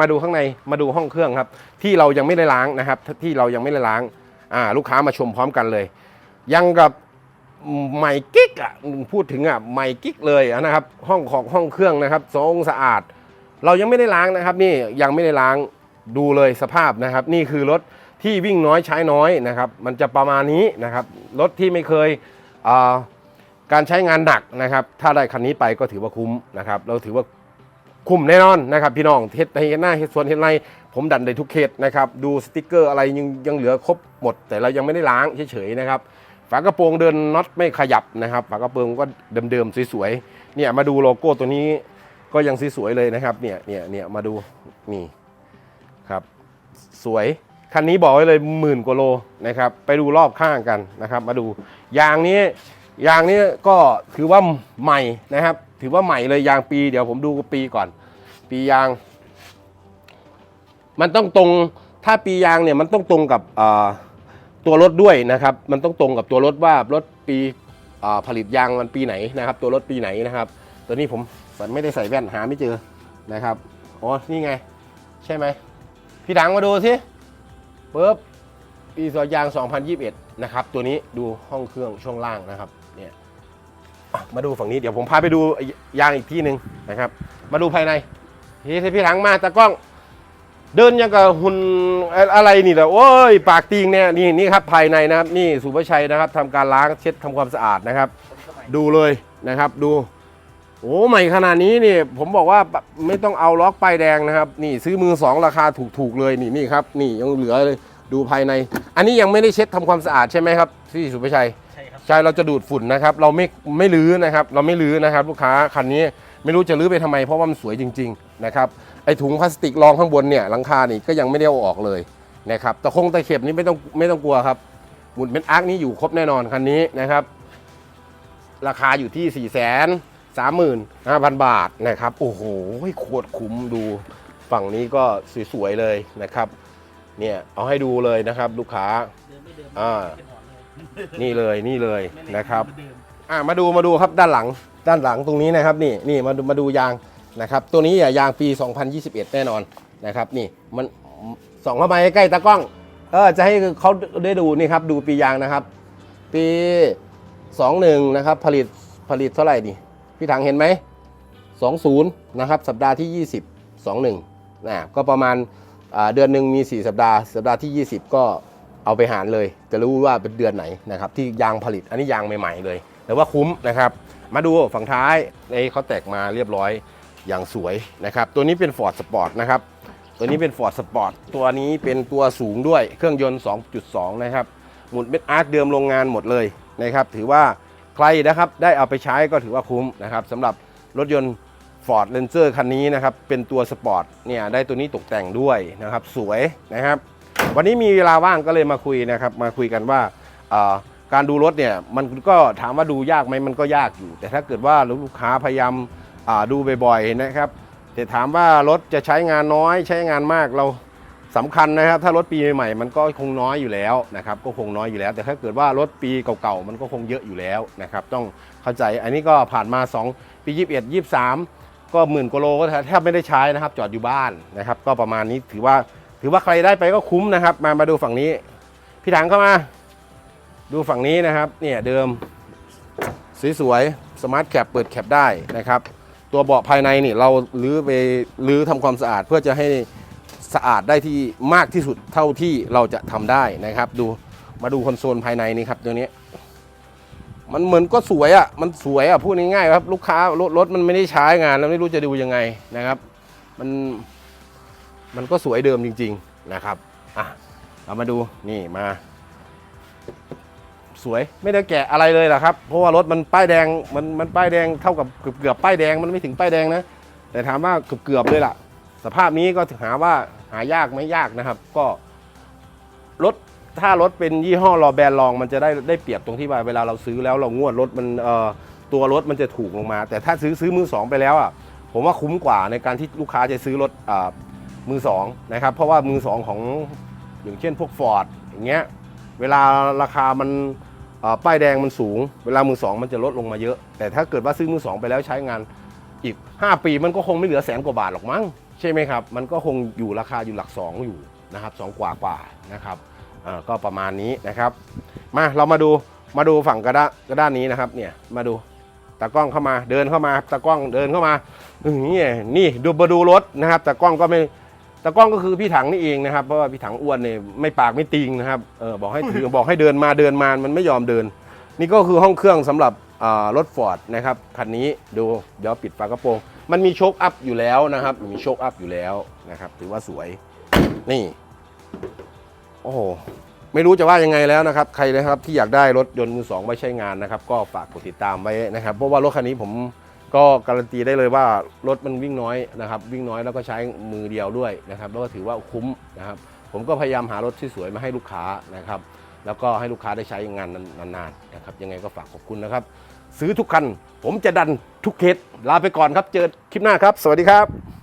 มาดูข้างในมาดูห้องเครื่องครับ ที่เรายังไม่ได้ล้างนะครับ ที่เรายังไม่ได้ล้างอ่าลูกค้ามาชมพร้อมกันเลย ยังกับใหม่กิ๊กอะพูดถึงอะใหม่กิ๊กเลยนะครับ ห้องของห้องเครื่องนะครับทรงสะอาด เรายังไม่ได้ล้างนะครับนี่ยังไม่ได้ล้างดูเลยสภาพนะครับ นี่คือรถที่วิ่งน้อยใช้น้อยนะครับ มันจะประมาณนี้นะครับรถที่ไม่เคยการใช้งานหนักนะครับ ถ้าได้คันนี้ไปก็ถือว่าคุ้มนะครับ เราถือว่า คุ้มแน่นอนนะครับพี่น้องเฮ็ดในหน้าเฮ็ดสวนเฮ็ดไรผมดันได้ทุกเขตนะครับดูสติกเกอร์อะไรยังยังเหลือครบหมด แต่เรายังไม่ได้ล้างเฉยๆนะครับฝากระโปรงเดินน็อตไม่ขยับนะครับฝากระโปรงก็เดิมๆสวยๆเนี่ยมาดูโลโก้ตัวนี้ก็ยังสวยๆเลยนะครับเนี่ยเนี่ยเนี่ยมาดูนี่ครับสวยคันนี้บอกไว้เลยหมื่นกว่าโลนะครับไปดูรอบข้างกันนะครับ มาดูยางนี้ ยางนี้ก็ถือว่าใหม่นะครับ ถือว่าใหม่เลยยางปีเดี๋ยวผมดูปีก่อน ปียาง มันต้องตรงถ้าปียางเนี่ยมันต้องตรงกับตัวรถด้วยนะครับ มันต้องตรงกับตัวรถว่ารถปีผลิตยางมันปีไหนนะครับ ตัวรถปีไหนนะครับ ตัวนี้ผมไม่ได้ใส่แว่นหาไม่เจอนะครับอ๋อนี่ไง ใช่ไหมพี่ถังมาดูสิปุ๊บปีสอยาง 2021 นะครับ ตัวนี้ดูห้องเครื่องช่วงล่างนะครับ เนี่ยมาดูฝั่งนี้เดี๋ยวผมพาไปดูยางอีกที่หนึ่งนะครับ มาดูภายในพี่พี่ถังมาตากล้อง เดินยังกับหุ่นอะไรนี่แหละโอ้ยปากตีงเนี่ยนี่นี่ครับภายในนะครับ นี่สุภาชัยนะครับทำการล้างเช็ดทำความสะอาดนะครับ ดูเลยนะครับ ดูโอ้ใหม่ขนาดนี้นี่ผมบอกว่าไม่ต้องเอาล็อกป้ายแดงนะครับ นี่ซื้อมือสองราคาถูกๆเลยนี่นี่ครับ นี่ยังเหลือเลยดูภายใน อันนี้ยังไม่ได้เช็ดทำความสะอาดใช่ไหมครับพี่สุภาชัย ใช่เราจะดูดฝุ่นนะครับ เราไม่ไม่ลื้อนะครับ เราไม่ลื้อนะครับ ลูกค้าคันนี้ไม่รู้จะลื้อไปทำไมเพราะว่ามันสวยจริง ๆ นะครับไอถุงพลาสติกรองข้างบนเนี่ยหลังคานี่ก็ยังไม่ได้เอาออกเลยนะครับตะคงตะเข็บนี่ไม่ต้องไม่ต้องกลัวครับหมุนเป็นอาร์คนี้อยู่ครบแน่นอนคันนี้นะครับ ราคาอยู่ที่4ี่แสนสามหมื่นห้าพันบาทนะครับ โอ้โหโคตรคุ้มดู ฝั่งนี้ก็สวยๆเลยนะครับ เนี่ยเอาให้ดูเลยนะครับ ลูกค้าอ่า นหอนเลยนี่เลยนี่เลยไม่ได้นะครับเดิมอะมาดูมาดูครับด้านหลังด้านหลังตรงนี้นะครับนี่นี่มาดูมาดูยางนะครับ ตัวนี้อะยางปี 2021 แน่นอนนะครับ นี่มันส่องเข้ามาใกล้ๆตากล้องเออจะให้เขาได้ดูนี่ครับดูปียางนะครับ ปี 21 นะครับ ผลิตผลิตเท่าไหร่ดิพี่ถังเห็นไหม20 นะครับ สัปดาห์ที่ 20 21นะก็ประมาณอ่าเดือนหนึ่งมี 4 สัปดาห์ สัปดาห์ที่ 20 ก็ เอาไปหารเลย จะรู้ว่าเป็นเดือนไหนนะครับที่ยางผลิตอันนี้ยางใหม่ๆเลยแต่ว่าคุ้มนะครับ มาดูฝั่งท้ายในเขาแตกมาเรียบร้อยอย่างสวยนะครับตัวนี้เป็น Ford Sport นะครับตัวนี้เป็น Ford Sport ตัวนี้เป็นตัวสูงด้วยเครื่องยนต์ 2.2 นะครับหมุนเป็นอาร์คเดิมโรงงานหมดเลยนะครับถือว่าใครนะครับได้เอาไปใช้ก็ถือว่าคุ้มนะครับสำหรับรถยนต์ Ford Ranger คันนี้นะครับเป็นตัวสปอร์ตเนี่ยได้ตัวนี้ตกแต่งด้วยนะครับสวยนะครับ วันนี้มีเวลาว่างก็เลยมาคุยนะครับ มาคุยกันว่าการดูรถเนี่ยมันก็ถามว่าดูยากไหมมันก็ยากอยู่ แต่ถ้าเกิดว่าลูกค้าพยายามดูบ่อยๆนะครับแต่ถามว่ารถจะใช้งานน้อยใช้งานมากเราสำคัญนะครับ ถ้ารถปีใหม่ๆมันก็คงน้อยอยู่แล้วนะครับ ก็คงน้อยอยู่แล้ว แต่ถ้าเกิดว่ารถปีเก่าๆมันก็คงเยอะอยู่แล้วนะครับ ต้องเข้าใจอันนี้ก็ผ่านมา 2 ปี 21 23 ก็หมื่นกว่าโลก็แทบไม่ได้ใช้นะครับ จอดอยู่บ้านนะครับ ก็ประมาณนี้ถือว่า ถือว่าใครได้ไปก็คุ้มนะครับ มามาดูฝั่งนี้ พี่ถังเข้ามา ดูฝั่งนี้นะครับ เนี่ยเดิมสวยๆสมาร์ทแคปเปิดแคปได้นะครับ ตัวเบาะภายในนี่เราลื้อไปลื้อทำความสะอาดเพื่อจะให้สะอาดได้ที่มากที่สุดเท่าที่เราจะทำได้นะครับ ดูมาดูคอนโซลภายในนี่ครับตัวนี้มันเหมือนก็สวยอะ่ะ มันสวยอะ่ะ พูดง่ายๆครับ ลูกค้ารถรถมันไม่ได้ใช้งานแล้วไม่รู้จะดูยังไงนะครับ มัน มันก็สวยเดิมจริง ๆนะครับอะเรามาดูนี่มา สวยไม่ได้แกะอะไรเลยล่ะครับ เพราะว่ารถมันป้ายแดงมันมันป้ายแดงเท่ากับเกือบเกือบป้ายแดงมันไม่ถึงป้ายแดงนะ แต่ถามว่าเกือบเกือบเลยล่ะ สภาพนี้ก็หาว่าหายากไม่ยากนะครับ ก็รถถ้ารถเป็นยี่ห้อรอแบรนด์รองมันจะได้ได้เปรียบตรงที่ว่าเวลาเราซื้อแล้วเรางวดรถมันเอ่อตัวรถมันจะถูกลงมา แต่ถ้าซื้อซื้อมือสองไปแล้วอะผมว่าคุ้มกว่าในการที่ลูกค้าจะซื้อรถอ่า มือสองนะครับเพราะว่ามือสองของอย่างเช่นพวกฟอร์ดอย่างเงี้ยเวลาราคามันป้ายแดงมันสูง เวลามือสองมันจะลดลงมาเยอะ แต่ถ้าเกิดว่าซื้อมือสองไปแล้วใช้งานอีก 5 ปีมันก็คงไม่เหลือแสนกว่าบาทหรอกมั้งใช่ไหมครับ มันก็คงอยู่ราคาอยู่หลัก 2 อยู่นะครับสองกว่ากว่านะครับก็ประมาณนี้นะครับ มาเรามาดูมาดูฝั่งกระด้านกระด้านนี้นะครับเนี่ยมาดูตากล้องเข้ามาเดินเข้ามาตากล้องเดินเข้ามานี่นี่ดูมาดูรถนะครับตากล้องก็ไม่ ตากล้องก็คือพี่ถังนี่เองนะครับเพราะว่าพี่ถังอ้วนเนี่ยไม่ปากไม่ติงนะครับเออบอกให้ถือบอกให้เดินมาเดินมามันไม่ยอมเดิน นี่ก็คือห้องเครื่องสำหรับอ่ารถฟอร์ดนะครับคันนี้ดูเดี๋ยวปิดฝากระโปรงมันมีโชคอัพอยู่แล้วนะครับมีโชคอัพอยู่แล้วนะครับถือว่าสวยนี่โอ้โหไม่รู้จะว่ายังไงแล้วนะครับใครนะครับที่อยากได้รถยนต์มือสองไว้ใช้งานนะครับ ก็ฝากกดติดตามไว้นะครับ เพราะว่ารถคันนี้ผม ก็การันตีได้เลยว่ารถมันวิ่งน้อยนะครับ วิ่งน้อยแล้วก็ใช้มือเดียวด้วยนะครับ แล้วก็ถือว่าคุ้มนะครับ ผมก็พยายามหารถที่สวยมาให้ลูกค้านะครับ แล้วก็ให้ลูกค้าได้ใช้งานนานๆนะครับ ยังไงก็ฝากขอบคุณนะครับ ซื้อทุกคัน ผมจะดันทุกเคสลาไปก่อนครับ เจอคลิปหน้าครับ สวัสดีครับ